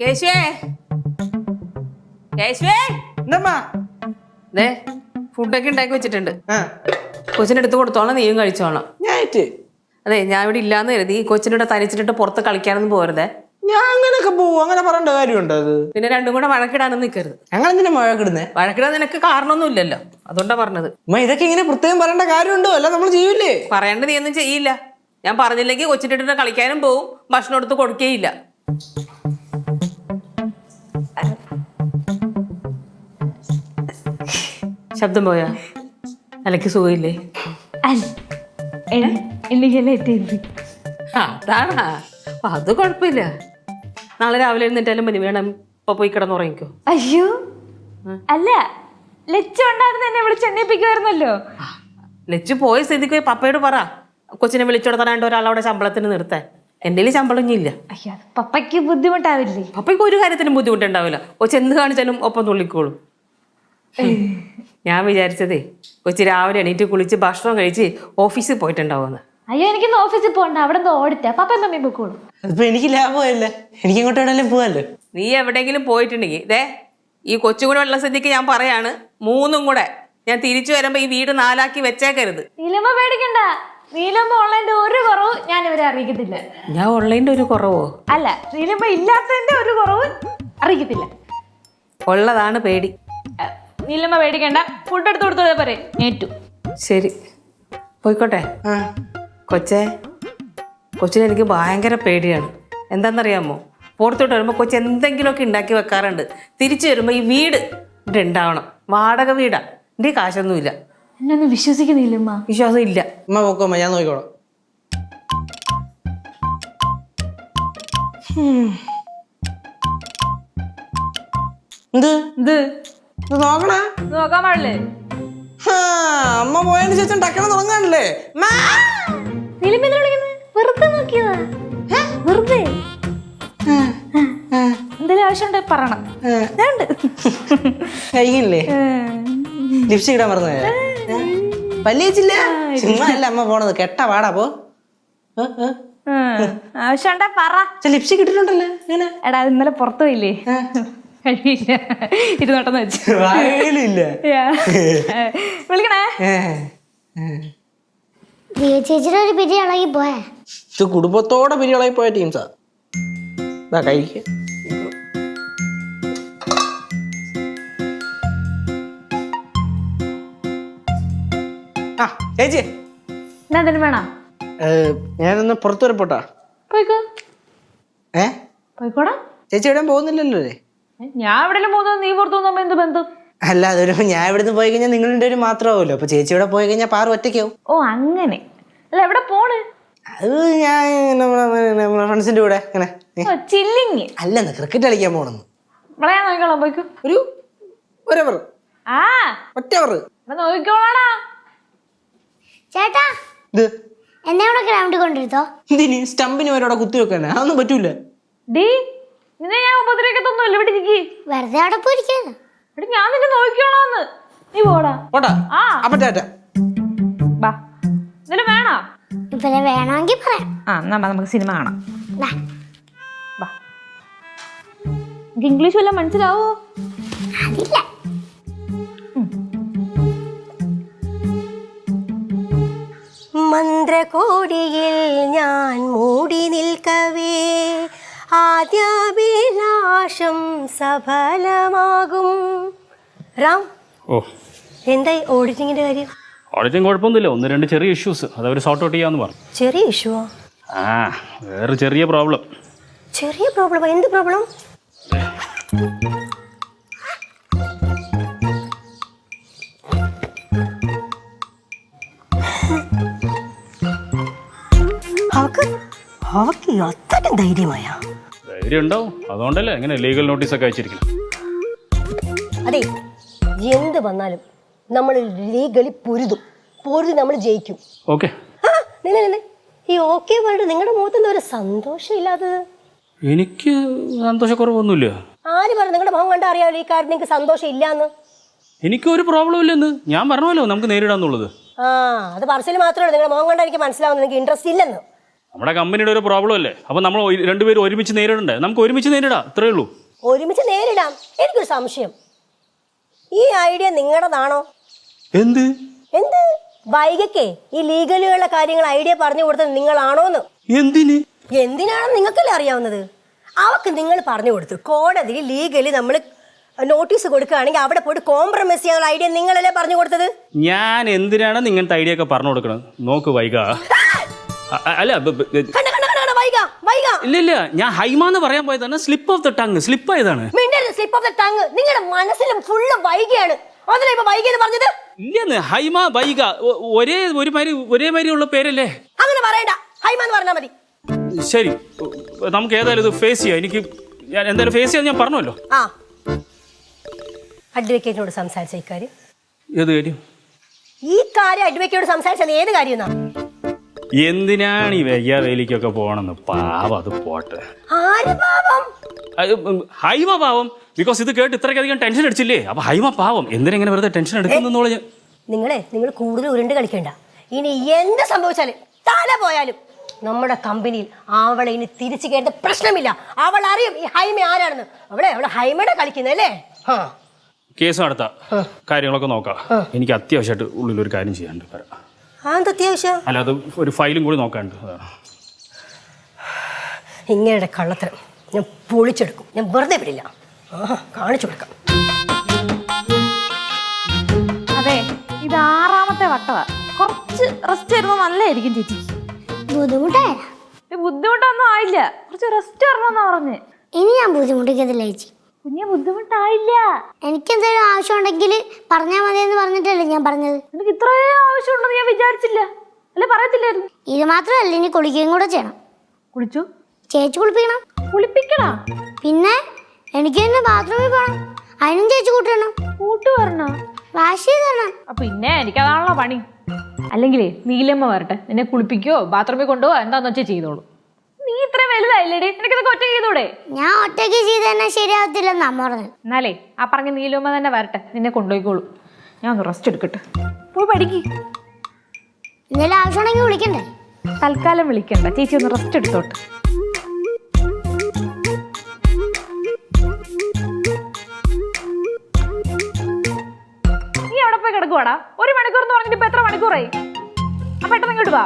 കേശുവേ? കേശുവേ? എന്തമ്മാ ദേ ഫുഡൊക്കെ ഉണ്ടാക്കി വെച്ചിട്ടുണ്ട്. അടുത്ത് കൊടുത്തോളാം നീയും കഴിച്ചോളാം. ഞായിട്ട്? അതെ ഞാൻ ഇവിടെ ഇല്ലാന്ന് കരുതി കൊച്ചിനോട് തനിച്ചിട്ട് പുറത്ത് കളിക്കാനൊന്നും പോരുതേ. ഞാൻ അങ്ങനെയൊക്കെ പോവും അങ്ങനെ പറയേണ്ട കാര്യമുണ്ടോ അത്? പിന്നെ രണ്ടും കൂടെ വഴക്കിടാനൊന്നും നിൽക്കരുത് ഞങ്ങൾ എന്തിനാ വഴക്കിടുന്നേ? വഴക്കിടാൻ നിനക്ക് കാരണമൊന്നും ഇല്ലല്ലോ അതുകൊണ്ടാ പറഞ്ഞത്. അമ്മ ഇതൊക്കെ ഇങ്ങനെ പ്രത്യേകം പറയേണ്ട കാര്യമുണ്ടോ? അല്ല നമ്മൾ ചെയ്യൂലേ പറയേണ്ടത് നീ ഒന്നും ചെയ്യില്ല. ഞാൻ പറഞ്ഞില്ലെങ്കിൽ കൊച്ചിട്ടിട്ട് കളിക്കാനും പോവും. ഭക്ഷണം എടുത്ത് കൊടുക്കേയില്ല. ശബ്ദം പോയാ? അലക്ക് സുഖമില്ലേ? അതാണാ. അത് കുഴപ്പമില്ല. നാളെ രാവിലെ എഴുന്നേറ്റാലും മതി. വേണം ഇപ്പൊ പോയി കിടന്നുറങ്ങിക്കോ അയ്യോ. അല്ല ലച്ചു ഉണ്ടായിരുന്നു എന്നെ വിളിച്ച് എണ്ണിപ്പിക്കുമായിരുന്നല്ലോ. ലച്ചു പോയ സ്ഥിതിക്ക് പപ്പയോട് പറ. കൊച്ചിനെ വിളിച്ചോടത്താണ്ട് ഒരാളവിടെ ശമ്പളത്തിന് നിർത്താൻ എന്റെ ശമ്പളം ഇല്ല അയ്യോ പപ്പയ്ക്ക് ബുദ്ധിമുട്ടാവില്ലേ? പപ്പയ്ക്ക് ഒരു കാര്യത്തിനും ബുദ്ധിമുട്ടുണ്ടാവില്ല. കൊച്ചി എന്ത് കാണിച്ചാലും ഒപ്പം തുള്ളിക്കോളും. ഞാൻ വിചാരിച്ചതേ കൊച്ചി രാവിലെ എണീറ്റ് കുളിച്ച് ഭക്ഷണം കഴിച്ച് ഓഫീസിൽ പോയിട്ടുണ്ടാവുമെന്ന്. അയ്യോ എനിക്ക് ഓഫീസിൽ പോകണ്ട അവിടെ നിന്ന് ഓടിറ്റാ പപ്പ മമ്മി പൊക്കോളൂ അതിപ്പോ എനിക്ക് ലാഭമല്ലേ? എനിക്ക് ഇങ്ങോട്ട് എവിടെയെങ്കിലും പോവല്ലോ നീ എവിടെയെങ്കിലും പോയിട്ടുണ്ടെങ്കിൽ ഇതേ ഈ കൊച്ചു കൂടെ ഉള്ള സ്ഥിതിക്ക് ഞാൻ പറയാണ് മൂന്നും കൂടെ. ഞാൻ തിരിച്ചു വരുമ്പോ ഈ വീട് നാലാക്കി വെച്ചേക്കരുത്. നീലമ്മ പേടിക്കണ്ട. നീലമ്മ ഉള്ളതിന്റെ ഒരു കുറവും ഞാൻ ഇവരെ അറിയിക്കത്തില്ല. ഞാൻ ഓൺലൈന്റെ ഒരു കുറവോ? അല്ല നീലമ്മ ഇല്ലാത്തതിന്റെ ഒരു കുറവും അറിയിക്കത്തില്ല. ഉള്ളതാണ് പേടി. അ, നീലമ്മ പേടിക്കണ്ട. ഫുഡ് എടുത്ത് കൊടുത്തതേ പറയും. ഏറ്റു. ശരി. പോയിക്കോട്ടെ. കൊച്ചേ കൊച്ചിനെ എനിക്ക് ഭയങ്കര പേടിയാണ്. എന്താണെന്നറിയാമോ? പുറത്തോട്ട് വരുമ്പോൾ കൊച്ചി എന്തെങ്കിലുമൊക്കെ ഉണ്ടാക്കി വെക്കാറുണ്ട്. തിരിച്ചു വരുമ്പോൾ ഈ വീട് ഇവിടെ ഉണ്ടാവണം വാടക വീടാ. എന്റെ കയ്യിൽ കാശൊന്നുമില്ല. എന്നെ വിശ്വസിക്കുന്നില്ല ഉമ്മ വിശ്വാസം ഇല്ല അമ്മ പോക്കോ അമ്മ ഞാൻ നോക്കിക്കോളാം. എന്ത്? ഇത് ഇത് നോക്കണേ. നോക്കാൻ പാടില്ലേ? ഹാ, അമ്മ പോയതിന് ശേഷം ടക്കണം തുടങ്ങാനല്ലേ? എന്തിനാ വിളിക്കുന്നത് വെറുതെ നോക്കിയതാ. വെറുതെ. എന്തെങ്കിലും ആവശ്യമുണ്ടെ പറയണം. ലിപ്സ്റ്റിക് ഇടാൻ മറന്നു പല്ലിച്ചില്ല ചുമ്മാ അല്ല അമ്മ പോണത്. കെട്ട പാടാ പോ. ഉം. പറ. ലിപ്സ്റ്റിക് ഇട്ടിട്ടുണ്ടല്ലോ. ഇങ്ങനെ. എടാ ഇന്നലെ പുറത്തു പോയില്ലേ? കഴിയില്ല. ഇരുന്നോട്ടെന്ന് വെച്ചു. വിളിക്കണേ. ചേച്ചിയുടെ ഒരു പിരി ഇളകി പോയേ ഇത് കുടുംബത്തോടെ പിരികളായി പോയ ടീംസാ ഇതാ ചേച്ചി. എന്നാ എന്തെങ്കിലും വേണം? ഏ, ഞാനൊന്ന് പുറത്തു വരെ പോട്ടാ. പോയിക്കോ. ഏ? പോയിക്കോടാ. ചേച്ചി എവിടെയും പോകുന്നില്ലല്ലോ അല്ലേ? ഞാൻ എവിടെയെങ്കിലും പോകുന്നത് നീ പുറത്തു എന്ത് ബന്ധം? അല്ല അതൊരു ഞാൻ ഇവിടുന്ന് പോയി കഴിഞ്ഞാൽ നിങ്ങൾ രണ്ടുപേരും മാത്രമാവുമല്ലോ. അപ്പൊ ചേച്ചി ഇവിടെ പോയി കഴിഞ്ഞാൽ പാറ ഒറ്റയ്ക്കാവും. ഓ അങ്ങനെ. അല്ല എവിടെ പോണ്? അത് ഞാൻ നമ്മളെ ഫ്രണ്ട്സിന്റെ കൂടെ ഇങ്ങനെ. ചില്ലിങ്. അല്ലെന്ന് ക്രിക്കറ്റ് കളിക്കാൻ പോണെന്ന്. ഇവിടെ ഞാൻ നോക്കിക്കോളാം പോയിക്കോ. ഒരു ഒരവർ ആ. ഒറ്റവർ നോക്കിക്കോളാടാ. ചേട്ടാ ഇത് എന്നെ അവിടെ ഗ്രൗണ്ടിൽ കൊണ്ടിരുത്തോ എന്തിന്? സ്റ്റമ്പിന് വരെ കുത്തി വെക്കാനാ അതൊന്നും പറ്റൂല. ഡീ നിന്നെ ഞാൻ ഉപദ്രവിക്കത്തൊന്നുമല്ല ഇവിടെ ഇരിക്കി. വെറുതെ അവിടെ പോയിരിക്കാന്ന് എടി ഞാൻ നിന്നെ നോക്കിക്കോളാന്ന്. നീ പോടാ. പോട്ടാ ആ. അപ്പൊ ടാറ്റ ബാ. ഇതിലും വേണോ? ഇവരെ വേണമെങ്കിൽ പറയാം. ആ എന്നാ ബാ, നമുക്ക് സിനിമ കാണാം. ദാ, ബാ. എനിക്ക് ഇംഗ്ലീഷ് വല്ലതും മനസ്സിലാവോ? അതില്ല. മന്ത്രകോടിയിൽ ഞാൻ മൂടി നിൽക്കവേ. ആദ്യാഭിലാഷം സഫലമാകും. റാം ഓ. എന്തായി ഓഡിറ്റിങ്ങിന്റെ കാര്യം? ഓഡിറ്റിംഗ് കുഴപ്പമൊന്നുമില്ല. ഒന്ന് രണ്ട് ചെറിയ ഇഷ്യൂസ് അത് അവർ സോർട്ട് ഔട്ട് ചെയ്യാന്ന് പറഞ്ഞു. ചെറിയ ഇഷ്യൂ ആ? വേറെ ചെറിയ പ്രോബ്ലം ചെറിയ പ്രോബ്ലം എന്ത് പ്രോബ്ലം അവക്ക് അത്രയും ധൈര്യമായ? ധൈര്യം ഉണ്ടാവും അതുകൊണ്ടല്ലേ ഇങ്ങനെ ലീഗൽ നോട്ടീസൊക്കെ അയച്ചിരിക്കണം അതെ എന്ത് വന്നാലും നമ്മൾ ലീഗലി പൊരുതും. പൊരുതി നമ്മൾ ജയിക്കും. ഓക്കെ ഈ ഓക്കെ പറഞ്ഞിട്ട് നിങ്ങളുടെ മുഖത്ത് എന്താ ഒരു സന്തോഷം ഇല്ലാത്തത് എനിക്ക് സന്തോഷക്കുറവൊന്നുമില്ല. ആര് പറഞ്ഞു നിങ്ങളുടെ മുഖം കണ്ടാ അറിയാമല്ലോ ഈ കാര്യം നിങ്ങൾക്ക് സന്തോഷം ഇല്ലാന്ന് എനിക്കൊരു പ്രോബ്ലം ഇല്ലെന്ന് ഞാൻ പറഞ്ഞല്ലോ നമുക്ക് നേരിടാന്നുള്ളത്. ആ അത് പറച്ചിൽ മാത്രമേ നിങ്ങളുടെ മുഖം കണ്ടാ എനിക്ക് മനസ്സിലാവുന്നത് നിങ്ങൾക്ക് ഇൻട്രസ്റ്റ് ഇല്ലെന്ന്. നമ്മുടെ കമ്പനിയുടെ ഒരു പ്രോബ്ലം അല്ലേ? അപ്പൊ നമ്മൾ രണ്ടുപേരും ഒരുമിച്ച് നേരിടണ്ടേ? നമുക്ക് ഒരുമിച്ച് നേരിടാം. ഇത്രേ ഉള്ളൂ. ഒരുമിച്ച് നേരിടാം. എനിക്കൊരു സംശയം. ഈ ഐഡിയ നിങ്ങളുടേതാണോ? എന്ത്? എന്ത്? വൈകക്കേ ഈ ലീഗലുകളുടെ കാര്യങ്ങൾ ഐഡിയ പറഞ്ഞു കൊടുത്തത് നിങ്ങളാണോന്ന്. എന്തിന്? എന്തിനാണെന്ന് നിങ്ങൾക്കല്ലേ അറിയാവുന്നത്? അവക്ക് നിങ്ങൾ പറഞ്ഞു കൊടുത്തു. കോടതിയിൽ ലീഗലി നമ്മൾ നോട്ടീസ് കൊടുക്കുകയാണെങ്കിൽ അവിടെ പോയിട്ട് കോംപ്രമൈസ് ചെയ്യാനുള്ള ഐഡിയ നിങ്ങളല്ലേ പറഞ്ഞു കൊടുത്തത്? ഞാൻ എന്തിനാണ് ഇങ്ങനത്തെ ഐഡിയ ഒക്കെ പറഞ്ഞു കൊടുക്കണത്? നോക്ക് വൈക അല്ല ബ- ബ- കണ്ട കണ്ട കണ്ട കണ്ട വൈക വൈക. ഇല്ല ഇല്ല ഞാൻ ഹൈമാന്ന് പറയാൻ പോയതാണ് slip of the tongue slip ആയതാണ്. സ്ലിപ്പ് ഓഫ് ദ ടങ് നിങ്ങളുടെ മനസ്സിലും ഫുള്ള് വൈകിയാണ്. അതല്ലേ ഇപ്പൊ വൈകിയെന്ന് പറഞ്ഞത്? ഇല്ലെന്ന് ഹൈമ വൈക ഒരേ ഒരു മാതിരി ഒരേ മാതിരി ഉള്ള പേരല്ലേ? അങ്ങനെ പറയണ്ട. ഹൈമാന്ന് പറഞ്ഞാൽ മതി. ശരി നമുക്ക് ഏതായാലും ഇത് ഫേസ് ചെയ്യാം. എനിക്ക് ഞാൻ എന്തായാലും ഫേസ് ചെയ്യാൻ ഞാൻ പറഞ്ഞല്ലോ ആ. അഡ്വക്കേറ്റിനോട് സംസാരിച്ച ഇക്കാര്യം ഏത് കാര്യം? ഈ കാര്യം അഡ്വക്കേറ്റിനോട് സംസാരിച്ചത് ഏത് കാര്യം എന്നാ എന്തിനാണ് ഈ വയ്യ വേലിക്കൊക്കെ പോകണമെന്ന്? പാവം അത് പോട്ടെ. അത് ഹൈമ പാവം. ബിക്കോസ് ഇത് കേട്ട് ഇത്രയ്ക്കധികം ടെൻഷൻ അടിച്ചില്ലേ? അപ്പൊ ഹൈമ പാവം. എന്തിനെങ്ങനെ വെറുതെ ടെൻഷൻ എടുക്കുന്നുള്ള ഞാൻ നിങ്ങളെ നിങ്ങൾ കൂടുതൽ ഉരുണ്ട് കളിക്കണ്ട. ഇനി എന്ത് സംഭവിച്ചാലും തല പോയാലും നമ്മുടെ കമ്പനിയിൽ അവളെ ഇനി തിരിച്ചു കേട്ട പ്രശ്നമില്ല. അവൾ അറിയും ഈ ഹൈമ ആരാണെന്ന്. അവളെ അവളെ ഹൈമയുടെ കളിക്കുന്നല്ലേ കേസ് നടത്താം. കാര്യങ്ങളൊക്കെ നോക്കാം. എനിക്ക് അത്യാവശ്യമായിട്ട് ഉള്ളിൽ ഒരു കാര്യം ചെയ്യാനുണ്ട്. അത്യാവശ്യം? അല്ല അത് ഒരു ഫയലും കൂടി നോക്കാണ്ട് അതാണ്. ഇങ്ങയുടെ കള്ളത്തരം ഞാൻ പൊളിച്ചെടുക്കും. ഞാൻ വെറുതെ വിടില്ല. ആഹാ കാണിച്ചു കൊടുക്കാം. അതെ ഇത് ആറാമത്തെ വട്ടവാ. കുറച്ച് റെസ്റ്റ് വരുമ്പോ നല്ലതായിരിക്കും ചേച്ചി. ബുദ്ധിമുട്ടായ? ബുദ്ധിമുട്ടൊന്നും ആയില്ല. കുറച്ച് റെസ്റ്റ് വരണമെന്നാ പറഞ്ഞേ. ഇനി ഞാൻ ബുദ്ധിമുട്ടിക്കത്തില്ല ചേച്ചി. കുഞ്ഞെ ബുദ്ധിമുട്ടായില്ല. എനിക്ക് എന്തെങ്കിലും ആവശ്യം ഉണ്ടെങ്കിൽ പറഞ്ഞാൽ മതി എന്ന് പറഞ്ഞിട്ടല്ലേ ഞാൻ പറഞ്ഞത്. നിനക്ക് ഇത്രയും ആവശ്യമുണ്ടെന്ന് ഞാൻ വിചാരിച്ചില്ല. അല്ലെ പറയത്തില്ലായിരുന്നു? ഇത് മാത്രമല്ല ഇനി കുളിക്കുകയും കൂടെ ചെയ്യണം. കുളിച്ചു? ചേച്ചി കുളിപ്പിക്കണം. കുളിപ്പിക്കണ? പിന്നെ എനിക്ക് തന്നെ ബാത്റൂമിൽ പോകണം. അതിനും ചേച്ചി കൂട്ടണം കൂട്ട് വരണോ? വാഷ് ചെയ്ത് തരണം. പിന്നെ പിന്നെ എനിക്കതാണല്ലോ പണി. അല്ലെങ്കിലേ നീലമ്മ വരട്ടെ. നിന്നെ കുളിപ്പിക്കോ ബാത്റൂമിൽ കൊണ്ടുപോകോ എന്താന്ന് വെച്ചാൽ ചെയ്തോളൂ. നീ വലുതായില്ലേ വലുതായില്ലേടി? നിനക്കിതൊക്കെ ഒറ്റ ചെയ്തൂടെ ഞാൻ ഒറ്റയ്ക്ക് ചെയ്ത് തന്നെ ശരിയാവത്തില്ലെന്ന് പറഞ്ഞത് എന്നാലേ ആ പറഞ്ഞ നീലമ്മ തന്നെ വരട്ടെ. നിന്നെ കൊണ്ടുപോയിക്കോളൂ. ഞാൻ ഒന്ന് റെസ്റ്റ് എടുക്കട്ടെ. പോയി പഠിക്ക്. എന്തെങ്കിലും ആവശ്യമുണ്ടെങ്കിൽ വിളിക്കണ്ടേ? തൽക്കാലം വിളിക്കണ്ട. ചേച്ചി ഒന്ന് റെസ്റ്റ് എടുത്തോട്ടെ. നീ എവിടെ പോയി കിടക്കുവാടാ? ഒരു മണിക്കൂർ എന്ന് പറഞ്ഞിട്ട് ഇപ്പൊ എത്ര മണിക്കൂറായി? അപ്പൊ പെട്ടെന്ന് ഇങ്ങോട്ട് വാ.